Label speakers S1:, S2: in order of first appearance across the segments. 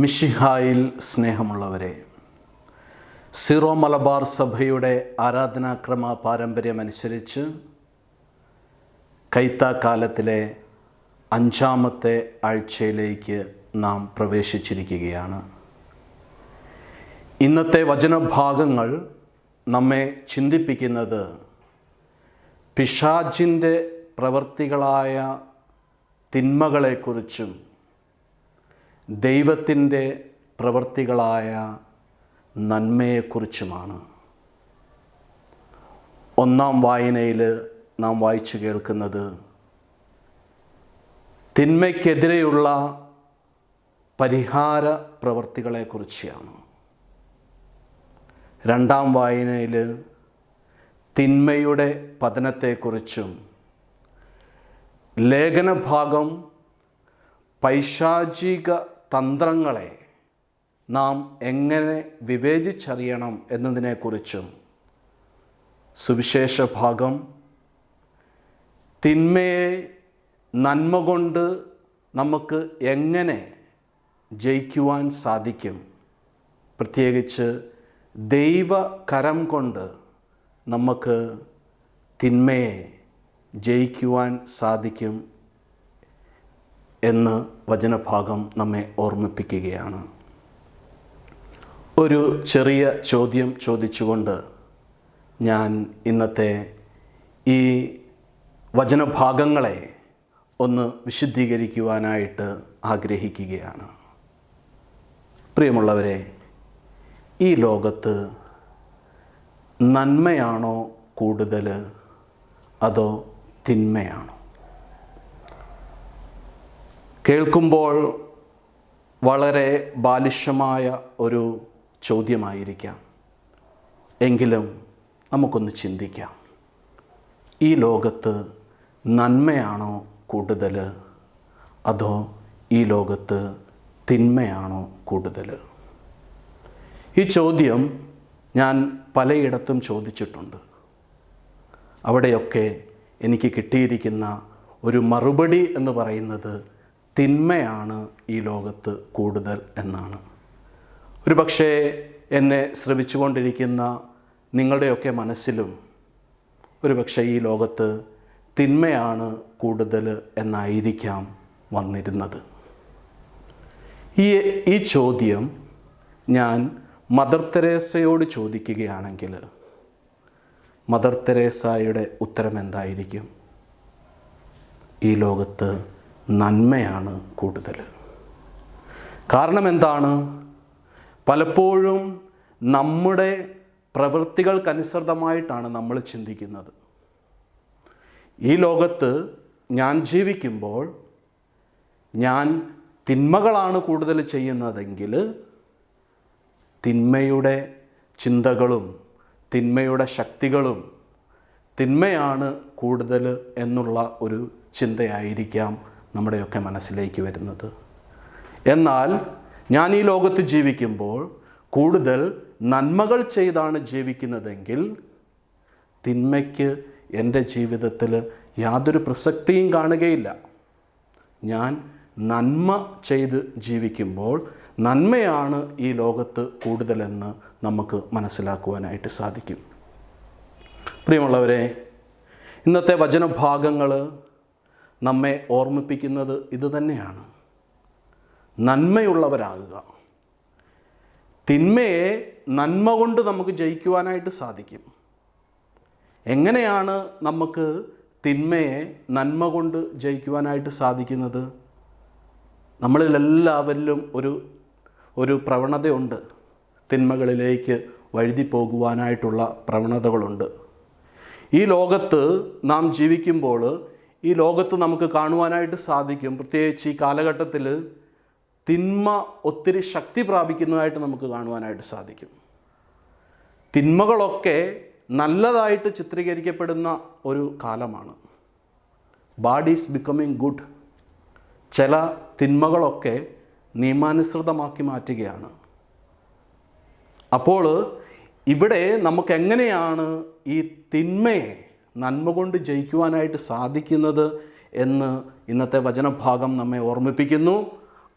S1: മിഷിഹായിൽ സ്നേഹമുള്ളവരെ സിറോ മലബാർ സഭയുടെ ആരാധനാക്രമ പാരമ്പര്യമനുസരിച്ച് കൈത്താക്കാലത്തിലെ അഞ്ചാമത്തെ ആഴ്ചയിലേക്ക് നാം പ്രവേശിച്ചിരിക്കുകയാണ്. ഇന്നത്തെ വചനഭാഗങ്ങൾ നമ്മെ ചിന്തിപ്പിക്കുന്നത് പിഷാജിന്റെ പ്രവൃത്തികളായ തിന്മകളെക്കുറിച്ചും ദൈവത്തിന്റെ പ്രവൃത്തികളായ നന്മയെക്കുറിച്ചുമാണ്. ഒന്നാം വായനയിൽ നാം വായിച്ചു കേൾക്കുന്നത് തിന്മയ്ക്കെതിരെയുള്ള പരിഹാര പ്രവൃത്തികളെക്കുറിച്ചാണ്. രണ്ടാം വായനയിൽ തിന്മയുടെ പതനത്തെക്കുറിച്ചും ലേഖനഭാഗം പൈശാചിക തന്ത്രങ്ങളെ നാം എങ്ങനെ വിവേചിച്ചറിയണം എന്നതിനെക്കുറിച്ചും സുവിശേഷ ഭാഗം തിന്മയെ നന്മ കൊണ്ട് നമുക്ക് എങ്ങനെ ജയിക്കുവാൻ സാധിക്കും? പ്രത്യേകിച്ച് ദൈവകരം കൊണ്ട് നമുക്ക് തിന്മയെ ജയിക്കുവാൻ സാധിക്കും എന്ന് വചനഭാഗം നമ്മെ ഓർമ്മിപ്പിക്കുകയാണ്. ഒരു ചെറിയ ചോദ്യം ചോദിച്ചുകൊണ്ട് ഞാൻ ഇന്നത്തെ ഈ വചനഭാഗങ്ങളെ ഒന്ന് വിശുദ്ധീകരിക്കുവാനായിട്ട് ആഗ്രഹിക്കുകയാണ്. പ്രിയമുള്ളവരെ ഈ ലോകത്ത് നന്മയാണോ കൂടുതൽ അതോ തിന്മയാണോ? കേൾക്കുമ്പോൾ വളരെ ബാലിഷ്യമായ ഒരു ചോദ്യമായിരിക്കാം. എങ്കിലും നമുക്കൊന്ന് ചിന്തിക്കാം. ഈ ലോകത്ത് നന്മയാണോ കൂടുതൽ അതോ ഈ ലോകത്ത് തിന്മയാണോ കൂടുതൽ ഈ ചോദ്യം ഞാൻ പലയിടത്തും ചോദിച്ചിട്ടുണ്ട്. അവിടെയൊക്കെ എനിക്ക് കിട്ടിയിരിക്കുന്ന ഒരു മറുപടി എന്ന് പറയുന്നത് തിന്മയാണ് ഈ ലോകത്ത് കൂടുതൽ എന്നാണ്. ഒരു പക്ഷേ എന്നെ ശ്രവിച്ചുകൊണ്ടിരിക്കുന്ന നിങ്ങളുടെയൊക്കെ മനസ്സിലും ഒരു പക്ഷേ ഈ ലോകത്ത് തിന്മയാണ് കൂടുതൽ എന്നായിരിക്കാം വന്നിരുന്നത്. ഈ ഈ ചോദ്യം ഞാൻ മദർ തെരേസയോട് ചോദിക്കുകയാണെങ്കിൽ മദർ തെരേസായുടെ ഉത്തരം എന്തായിരിക്കും ഈ ലോകത്ത് നന്മയാണ് കൂടുതൽ. കാരണം എന്താണ് പലപ്പോഴും നമ്മുടെ പ്രവൃത്തികൾക്കനുസൃതമായിട്ടാണ് നമ്മൾ ചിന്തിക്കുന്നത്. ഈ ലോകത്ത് ഞാൻ ജീവിക്കുമ്പോൾ ഞാൻ തിന്മകളാണ് കൂടുതൽ ചെയ്യുന്നതെങ്കിൽ തിന്മയുടെ ചിന്തകളും തിന്മയുടെ ശക്തികളും തിന്മയാണ് കൂടുതൽ എന്നുള്ള ഒരു ചിന്തയായിരിക്കാം നമ്മുടെയൊക്കെ മനസ്സിലേക്ക് വരുന്നത്. എന്നാൽ ഞാൻ ഈ ലോകത്ത് ജീവിക്കുമ്പോൾ കൂടുതൽ നന്മകൾ ചെയ്താണ് ജീവിക്കുന്നതെങ്കിൽ തിന്മയ്ക്ക് എന്റെ ജീവിതത്തിൽ യാതൊരു പ്രസക്തിയും കാണുകയില്ല. ഞാൻ നന്മ ചെയ്ത് ജീവിക്കുമ്പോൾ നന്മയാണ് ഈ ലോകത്ത് കൂടുതലെന്ന് നമുക്ക് മനസ്സിലാക്കുവാനായിട്ട് സാധിക്കും. പ്രിയമുള്ളവരെ ഇന്നത്തെ വചനഭാഗങ്ങൾ നമ്മെ ഓർമ്മിപ്പിക്കുന്നത് ഇതുതന്നെയാണ് നന്മയുള്ളവരാകുക. തിന്മയെ നന്മ കൊണ്ട് നമുക്ക് ജയിക്കുവാനായിട്ട് സാധിക്കും. എങ്ങനെയാണ് നമുക്ക് തിന്മയെ നന്മ കൊണ്ട് ജയിക്കുവാനായിട്ട് സാധിക്കുന്നത്? നമ്മളിലെല്ലാവരിലും ഒരു ഒരു പ്രവണതയുണ്ട്. തിന്മകളിലേക്ക് വഴുതി പോകുവാനായിട്ടുള്ള പ്രവണതകളുണ്ട്. ഈ ലോകത്ത് നാം ജീവിക്കുമ്പോൾ ഈ ലോകത്ത് നമുക്ക് കാണുവാനായിട്ട് സാധിക്കും. പ്രത്യേകിച്ച് ഈ കാലഘട്ടത്തിൽ തിന്മ ഒത്തിരി ശക്തി പ്രാപിക്കുന്നതായിട്ട് നമുക്ക് കാണുവാനായിട്ട് സാധിക്കും. തിന്മകളൊക്കെ നല്ലതായിട്ട് ചിത്രീകരിക്കപ്പെടുന്ന ഒരു കാലമാണ്. ബാഡ് ഈസ് ബിക്കമിങ് ഗുഡ് ചില തിന്മകളൊക്കെ നിയമാനുസൃതമാക്കി മാറ്റുകയാണ്. അപ്പോൾ ഇവിടെ നമുക്ക് എങ്ങനെയാണ് ഈ തിന്മയെ നന്മ കൊണ്ട് ജയിക്കുവാനായിട്ട് സാധിക്കുന്നത് എന്ന് ഇന്നത്തെ വചനഭാഗം നമ്മെ ഓർമ്മിപ്പിക്കുന്നു.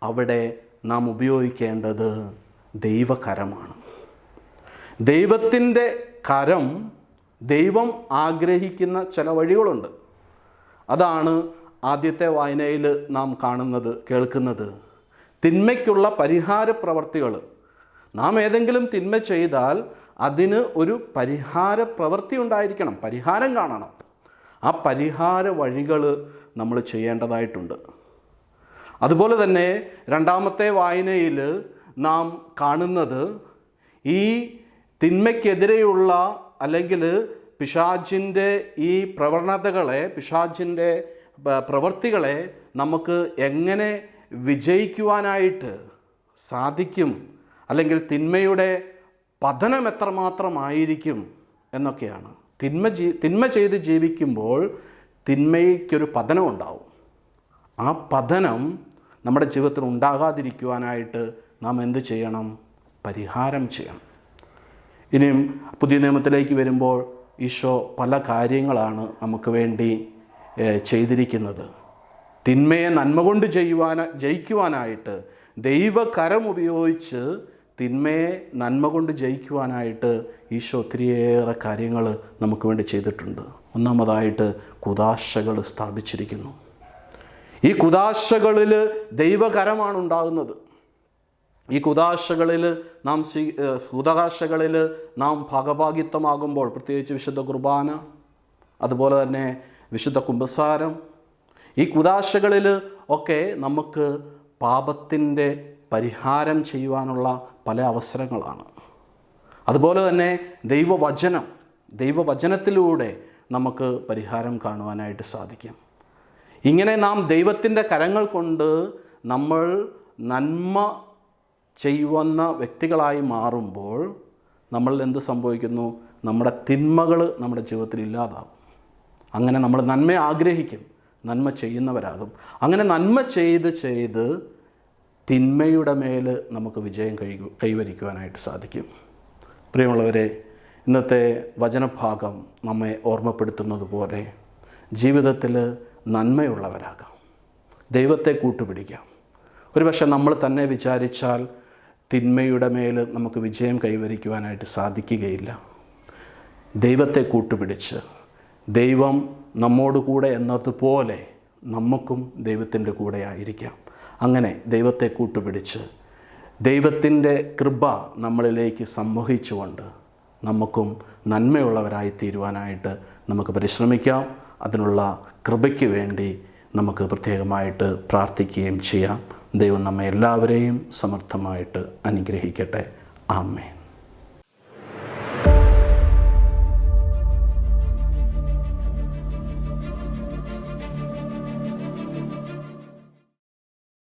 S1: അവിടെ നാം ഉപയോഗിക്കേണ്ടത് ദൈവകരമാണ്. ദൈവത്തിന്റെ കരം ദൈവം ആഗ്രഹിക്കുന്ന ചില വഴികളുണ്ട്. അതാണ് ആദ്യത്തെ വായനയിൽ നാം കാണുന്നത് കേൾക്കുന്നത്. തിന്മയ്ക്കുള്ള പരിഹാര പ്രവർത്തികൾ നാം ഏതെങ്കിലും തിന്മ ചെയ്താൽ അതിന് ഒരു പരിഹാര പ്രവൃത്തി ഉണ്ടായിരിക്കണം. പരിഹാരം കാണണം. ആ പരിഹാര വഴികൾ നമ്മൾ ചെയ്യേണ്ടതായിട്ടുണ്ട്. അതുപോലെ തന്നെ രണ്ടാമത്തെ വായനയിൽ നാം കാണുന്നത് ഈ തിന്മയ്ക്കെതിരെയുള്ള അല്ലെങ്കിൽ പിശാജിന്റെ ഈ പ്രവണതകളെ പിശാജിന്റെ പ്രവൃത്തികളെ നമുക്ക് എങ്ങനെ വിജയിക്കുവാനായിട്ട് സാധിക്കും അല്ലെങ്കിൽ തിന്മയുടെ പതനം എത്രമാത്രമായിരിക്കും എന്നൊക്കെയാണ്. തിന്മ ജീ തിന്മ ചെയ്ത് ജീവിക്കുമ്പോൾ തിന്മയ്ക്കൊരു പതനം ഉണ്ടാവും. ആ പതനം നമ്മുടെ ജീവിതത്തിൽ ഉണ്ടാകാതിരിക്കുവാനായിട്ട് നാം എന്ത് ചെയ്യണം? പരിഹാരം ചെയ്യണം. ഇനിയും പുതിയ നിയമത്തിലേക്ക് വരുമ്പോൾ ഈശോ പല കാര്യങ്ങളാണ് നമുക്ക് വേണ്ടി ചെയ്തിരിക്കുന്നത്. തിന്മയെ നന്മ കൊണ്ട് ചെയ്യുവാൻ ജയിക്കുവാനായിട്ട് ദൈവകരം ഉപയോഗിച്ച് തിന്മയെ നന്മ കൊണ്ട് ജയിക്കുവാനായിട്ട് ഈശോ ഒത്തിരിയേറെ കാര്യങ്ങൾ നമുക്ക് വേണ്ടി ചെയ്തിട്ടുണ്ട്. ഒന്നാമതായിട്ട് കുതാശകൾ സ്ഥാപിച്ചിരിക്കുന്നു. ഈ കുതാശകളിൽ ദൈവകരമാണ് ഉണ്ടാകുന്നത്. ഈ കുതാശകളിൽ നാം സ്വീ കുതാശകളിൽ നാം ഭാഗഭാഗിത്വമാകുമ്പോൾ പ്രത്യേകിച്ച് വിശുദ്ധ കുർബാന അതുപോലെ തന്നെ വിശുദ്ധ കുംഭസാരം ഈ കുതാശകളിൽ ഒക്കെ നമുക്ക് പാപത്തിന്റെ പരിഹാരം ചെയ്യുവാനുള്ള പല അവസരങ്ങളാണ്. അതുപോലെ തന്നെ ദൈവവചനം ദൈവവചനത്തിലൂടെ നമുക്ക് പരിഹാരം കാണുവാനായിട്ട് സാധിക്കും. ഇങ്ങനെ നാം ദൈവത്തിന്റെ കരങ്ങൾ കൊണ്ട് നമ്മൾ നന്മ ചെയ്യുന്ന വ്യക്തികളായി മാറുമ്പോൾ നമ്മൾ എന്ത് സംഭവിക്കുന്നു? നമ്മുടെ തിന്മകൾ നമ്മുടെ ജീവിതത്തിൽ ഇല്ലാതാകും അങ്ങനെ നമ്മൾ നന്മ ആഗ്രഹിക്കും നന്മ ചെയ്യുന്നവരാകും. അങ്ങനെ നന്മ ചെയ്ത് ചെയ്ത് തിന്മയുടെ മേൽ നമുക്ക് വിജയം കൈ കൈവരിക്കുവാനായിട്ട് സാധിക്കും. പ്രിയമുള്ളവരെ ഇന്നത്തെ വചനഭാഗം നമ്മെ ഓർമ്മപ്പെടുത്തുന്നത് പോലെ ജീവിതത്തിൽ നന്മയുള്ളവരാകാം. ദൈവത്തെ കൂട്ടുപിടിക്കാം. ഒരുപക്ഷെ നമ്മൾ തന്നെ വിചാരിച്ചാൽ തിന്മയുടെ മേൽ നമുക്ക് വിജയം കൈവരിക്കുവാനായിട്ട് സാധിക്കുകയില്ല. ദൈവത്തെ കൂട്ടുപിടിച്ച് ദൈവം നമ്മോടുകൂടെ എന്നതുപോലെ നമുക്കും ദൈവത്തിന്റെ കൂടെ ആയിരിക്കാം. അങ്ങനെ ദൈവത്തെ കൂട്ടുപിടിച്ച് ദൈവത്തിന്റെ കൃപ നമ്മളിലേക്ക് സംവഹിച്ചുകൊണ്ട് നമുക്കും നന്മയുള്ളവരായി തീരുവാനായിട്ട് നമുക്ക് പരിശ്രമിക്കാം. അതിനുള്ള കൃപയ്ക്ക് വേണ്ടി നമുക്ക് പ്രത്യേകമായിട്ട് പ്രാർത്ഥിക്കുകയും ചെയ്യാം. ദൈവം നമ്മെ എല്ലാവരെയും സമർത്ഥമായിട്ട് അനുഗ്രഹിക്കട്ടെ. ആമേൻ.